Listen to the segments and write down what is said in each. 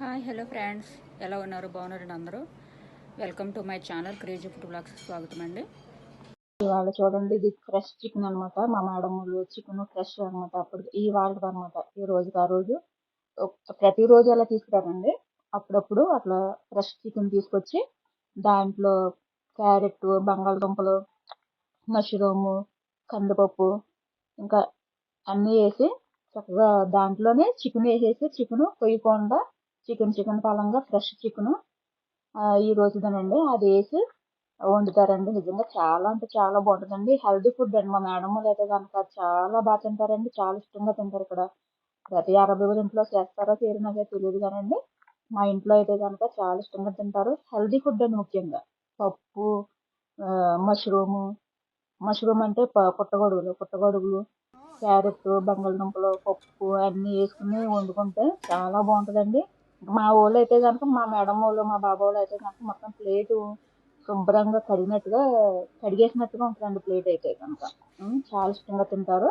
Hi hello friends ఎలా ఉన్నారు? బాగున్నారండి అందరూ? Welcome to my channel crazy food blogs స్వాగతం అండి. ఇవాళ చూడండి ఇది ఫ్రెష్ చికెన్ అన్నమాట. మా మేడం చికెన్ ఫ్రెష్ అనమాట అప్పుడు ఈ వాళ్ళది అనమాట ఈ రోజుకి ఆ రోజు ప్రతిరోజు అలా తీసుకురారండి. అప్పుడప్పుడు అట్లా ఫ్రెష్ చికెన్ తీసుకొచ్చి దాంట్లో క్యారెట్ బంగాళదుంపలు మష్రూము కందిపప్పు ఇంకా అన్నీ వేసి చక్కగా దాంట్లోనే చికెన్ వేసేసి చికెన్ పొయ్యకుండా చికెన్ చికెన్ పలంగా ఫ్రెష్ చికెన్ ఈ రోజుదనండి అది వేసి వండుతారండి. నిజంగా చాలా అంటే చాలా బాగుంటుందండి. హెల్దీ ఫుడ్ అండి. మా మేడం అయితే కనుక చాలా బాగా తింటారండి. చాలా ఇష్టంగా తింటారు ఇక్కడ. ప్రతి అరవై వేల ఇంట్లో చేస్తారో చేయరో నాకే తెలియదు కానండి. మా ఇంట్లో అయితే కనుక చాలా ఇష్టంగా తింటారు. హెల్దీ ఫుడ్ అండి ముఖ్యంగా. పప్పు మష్రూము మష్రూమ్ అంటే ప- పుట్టగొడుగులు. పుట్టగొడుగులు క్యారెట్ బంగాళదుంపలు పప్పు అన్నీ వేసుకుని వండుకుంటే చాలా బాగుంటుందండి. మా వాళ్ళు అయితే కనుక మా మేడం వాళ్ళు మా బాబా వాళ్ళు అయితే కనుక మొత్తం ప్లేటు శుభ్రంగా కడిగినట్టుగా కడిగేసినట్టుగా ఉంటుందండి ప్లేట్ అయితే కనుక చాలా ఇష్టంగా తింటారు.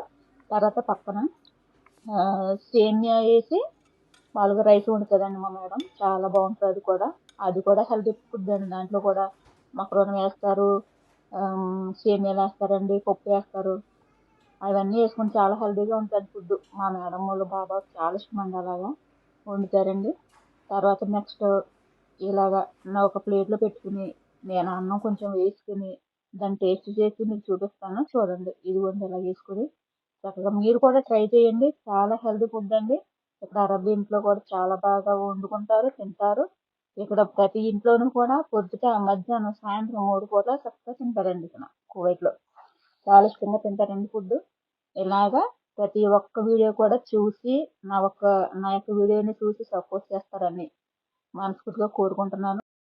తర్వాత పక్కన సేమియా వేసి మామూలుగా రైస్ వండుతుందండి మా మేడం. చాలా బాగుంటుంది అది కూడా. అది కూడా హెల్దీ ఫుడ్ అండి. దాంట్లో కూడా మక్రోని వేస్తారు సేమియాలు వేస్తారండి పప్పు వేస్తారు. అవన్నీ వేసుకుని చాలా హెల్దీగా ఉంటుంది ఫుడ్. మా మేడం వాళ్ళు బాబా చాలా ఇష్టం అండి అలాగా వండుతారండి. తర్వాత నెక్స్ట్ ఇలాగా నా ఒక ప్లేట్లో పెట్టుకుని నేను అన్నం కొంచెం వేసుకుని దాన్ని టేస్ట్ చేసి మీకు చూపిస్తాను. చూడండి. ఇదిగోండి ఇలా వేసుకుని చక్కగా మీరు కూడా ట్రై చేయండి. చాలా హెల్దీ ఫుడ్ అండి. ఇక్కడ అరబ్ ఇంట్లో కూడా చాలా బాగా వండుకుంటారు తింటారు. ఇక్కడ ప్రతి ఇంట్లోనూ కూడా పొద్దుట మధ్యాహ్నం సాయంత్రం మూడు కూడా చక్కగా తింటారండి ఇక్కడ కువైట్లో. చాలా ఇష్టంగా తింటారండి ఫుడ్ ఇలాగా ప్రతి ఒక్క వీడియో కూడా చూసి నా ఒక్క నా యొక్క వీడియోని చూసి సపోర్ట్ చేస్తారని మనస్ఫూర్తిగా కోరుకుంటున్నాను.